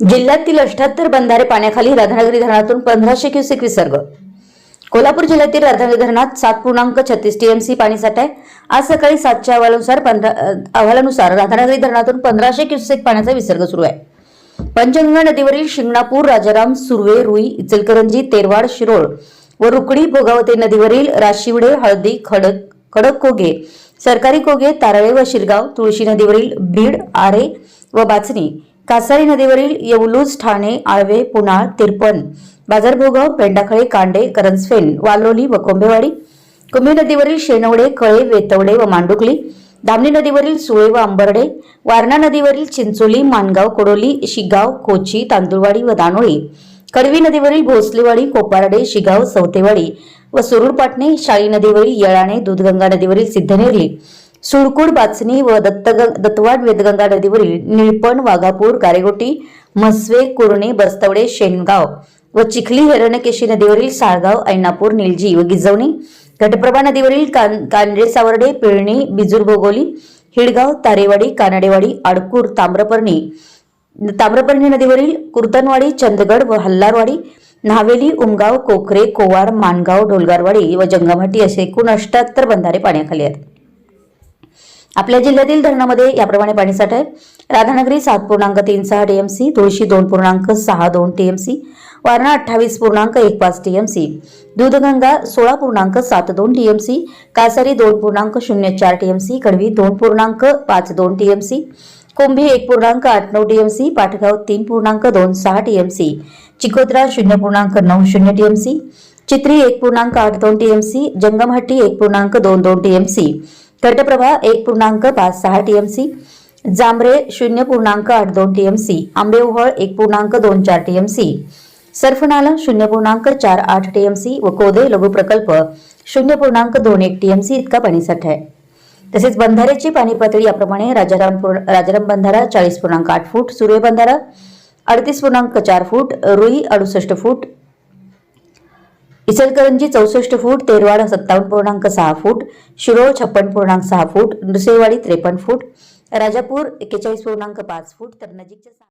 जिल्ह्यातील अठ्याहत्तर बंधारे पाण्याखाली राधानगरी धरणातून पंधराशे क्युसेक विसर्ग. कोल्हापूर जिल्ह्यातील राधानगरी धरणात सात पूर्णांक छत्तीस टीएमसी पाणीसाठा आहे. आज सकाळी सातच्या अहवालानुसार पंधरा अहवालानुसार राधानगरी धरणातून पंधराशे क्युसेक पाण्याचा विसर्ग सुरू आहे. पंचगंगा नदीवरील शिंगणापूर राजाराम सुर्वे रुई इचलकरंजी तेरवाड शिरोळ व रुकडी भोगावते नदीवरील राशिवडे हळदी खडक खडक कोगे सरकारी कोगे तारळे व शिरगाव तुळशी नदीवरील बीड आरे व बाचणी कासारी नदीवरील येवलूज ठाणे आळवे पुनाळ तिरपण बाजारभोगाव पेंडाखळे कांडे करंजफेन वालोली व कोंबेवाडी कुंभी नदीवरील शेनवडे कळे वेतवडे व मांडुकली धामणी नदीवरील सुळे व अंबर्डे वारणा नदीवरील चिंचोली मानगाव कोडोली शिगाव कोची तांदुळवाडी व दानोळी कडवी नदीवरील भोसलेवाडी कोपारडे शिगाव सवतेवाडी व सुरुळपाटणे शाळी नदीवरील येळाणे दूधगंगा नदीवरील सिद्धनेरली सुळकुड बाचणी व दत्तग दत्तवाड वेदगंगा नदीवरील निळपण वाघापूर गारेगोटी म्हसवे कुरणे बस्तवडे शेनगाव व चिखली हिरण्यकेशी नदीवरील साळगाव ऐनापूर निलजी व गिजवणी घटप्रभा नदीवरील कान कांडे सावर्डे पिळणी बिजूर भोगोली हिडगाव तारेवाडी कानडेवाडी आडकूर ताम्रपर्णी ताम्रपर्णी नदीवरील कुर्तनवाडी चंदगड व हल्लारवाडी नावेली उमगाव कोकरे कोवार मानगाव ढोलगारवाडी व जंगमहट्टी असे एकूण अष्ट्याहत्तर बंधारे पाण्याखाली आहेत. आपल्या जिल्ह्यातील धरणामध्ये याप्रमाणे पाणीसाठा आहे. राधानगरी सात पूर्णांक तीन सहा टीएमसी तुळशी दोन पूर्णांक सहा दोन टीएमसी वारणा अठ्ठावीस पूर्णांक एक पाच टीएमसी दूधगंगा सोळा पूर्णांक सात दोन टीएमसी कासारी दोन पूर्णांक शून्य चार टीएमसी कडवी दोन पूर्णांक पाच दोन टीएमसी कुंभी एक पूर्णांक आठ नऊ टीएमसी पाटगाव तीन पूर्णांक दोन सहा टीएमसी चिकोत्रा शून्य पूर्णांक नऊ शून्य टीएमसी चित्री एक पूर्णांक आठ दोन टीएमसी जंगमहट्टी एक पूर्णांक दोन दोन टीएमसी घटप्रभा एक पूर्णांक पाच सहा टीएमसी जांभरे शून्य पूर्णांक आठ दोन टीएमसी आंबेओहळ एक पूर्णांक दोन चार टीएमसी सर्फनाला शून्य पूर्णांक चार आठ टीएमसी व कोदे लघु प्रकल्प शून्य पूर्णांक दोन एक टीएमसी इतका पाणीसाठा आहे. तसेच बंधाऱ्याची पाणी पातळी याप्रमाणे राजाराम राजाराम बंधारा चाळीस पूर्णांक आठ फूट सूर्य बंधारा अडतीस पूर्णांक चार फूट रुई अडुसष्ट फूट इचलकरंजी चौसष्ट फूट तेरवाड सत्तावन्न पूर्णांक सहा फूट शिरोळ छप्पन पूर्णांक सहा फूट नृसेवाडी त्रेपन्न फूट राजापूर एक्केचाळीस पूर्णांक पाच फूट तर नजीकच्या